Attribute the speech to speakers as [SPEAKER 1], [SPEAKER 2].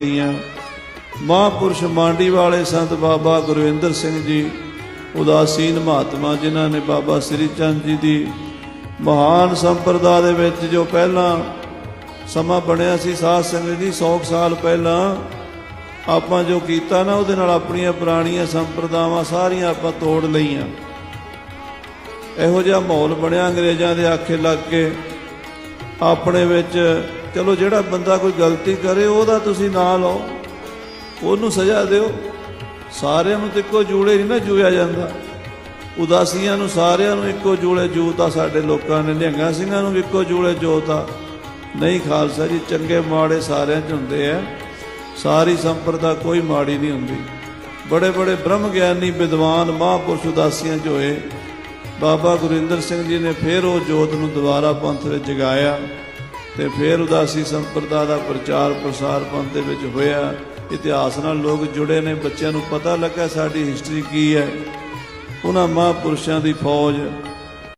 [SPEAKER 1] ਦੀਆਂ ਮਹਾਂਪੁਰਸ਼ ਮਾਂਡੀ ਵਾਲੇ ਸੰਤ ਬਾਬਾ ਗੁਰਵਿੰਦਰ ਸਿੰਘ ਜੀ, ਉਦਾਸੀਨ ਮਹਾਤਮਾ ਜਿਨ੍ਹਾਂ ਨੇ ਬਾਬਾ ਸ੍ਰੀ ਚੰਦ ਜੀ ਦੀ ਮਹਾਨ ਸੰਪਰਦਾ ਦੇ ਵਿੱਚ ਜੋ ਪਹਿਲਾਂ ਸਮਾਂ ਬਣਿਆ ਸੀ, ਸਾਧ ਸੰਗਤ ਜੀ 100 ਸਾਲ ਪਹਿਲਾਂ ਆਪਾਂ ਜੋ ਕੀਤਾ ਨਾ, ਉਹਦੇ ਨਾਲ ਆਪਣੀਆਂ ਪੁਰਾਣੀਆਂ ਸੰਪਰਦਾਵਾਂ ਸਾਰੀਆਂ ਆਪਾਂ ਤੋੜ ਲਈਆਂ। ਇਹੋ ਜਿਹਾ ਮਾਹੌਲ ਬਣਿਆ, ਅੰਗਰੇਜ਼ਾਂ ਦੇ ਆਖੇ ਲੱਗ ਕੇ ਆਪਣੇ ਵਿੱਚ ਚਲੋ ਜਿਹੜਾ ਬੰਦਾ ਕੋਈ ਗਲਤੀ ਕਰੇ, ਉਹਦਾ ਤੁਸੀਂ ਨਾਂ ਲਓ। ਉਹਨੂੰ ਸਜ਼ਾ ਦਿਓ। ਸਾਰਿਆਂ ਨੂੰ ਤੇ ਇੱਕੋ ਜੂੜੇ ਨਹੀਂ ਨਾ ਜੂਇਆ ਜਾਂਦਾ। ਉਦਾਸੀਆਂ ਨੂੰ ਸਾਰਿਆਂ ਨੂੰ ਇੱਕੋ ਜੂਲੇ ਜੂਤਾ ਸਾਡੇ ਲੋਕਾਂ ਨੇ, ਨਿਹੰਗਾਂ ਸਿੰਘਾਂ ਨੂੰ ਵੀ ਇੱਕੋ ਜੂਲੇ ਜੋਤਾ ਨਹੀਂ ਖਾਲਸਾ ਜੀ, ਚੰਗੇ ਮਾੜੇ ਸਾਰਿਆਂ 'ਚ ਹੁੰਦੇ ਆ। ਸਾਰੀ ਸੰਪਰਦਾ ਕੋਈ ਮਾੜੀ ਨਹੀਂ ਹੁੰਦੀ। ਬੜੇ ਬੜੇ ਬ੍ਰਹਮ ਗਿਆਨੀ, ਵਿਦਵਾਨ, ਮਹਾਂਪੁਰਸ਼ ਉਦਾਸੀਆਂ 'ਚ ਹੋਏ। ਬਾਬਾ ਗੁਰਿੰਦਰ ਸਿੰਘ ਜੀ ਨੇ ਫਿਰ ਉਹ ਜੋਤ ਨੂੰ ਦੁਬਾਰਾ ਪੰਥ ਵਿੱਚ ਜਗਾਇਆ। ਤੇ ਫਿਰ ਉਦਾਸੀ ਸੰਪਰਦਾ ਦਾ ਪ੍ਰਚਾਰ ਪ੍ਰਸਾਰ ਪੰਥ ਦੇ ਵਿੱਚ ਹੋਇਆ। ਇਤਿਹਾਸ ਨਾਲ ਲੋਕ ਜੁੜੇ ਨੇ, ਬੱਚਿਆਂ ਨੂੰ ਪਤਾ ਲੱਗਾ ਸਾਡੀ ਹਿਸਟਰੀ ਕੀ ਹੈ। ਉਹਨਾਂ ਮਹਾਂਪੁਰਸ਼ਾਂ ਦੀ ਫੌਜ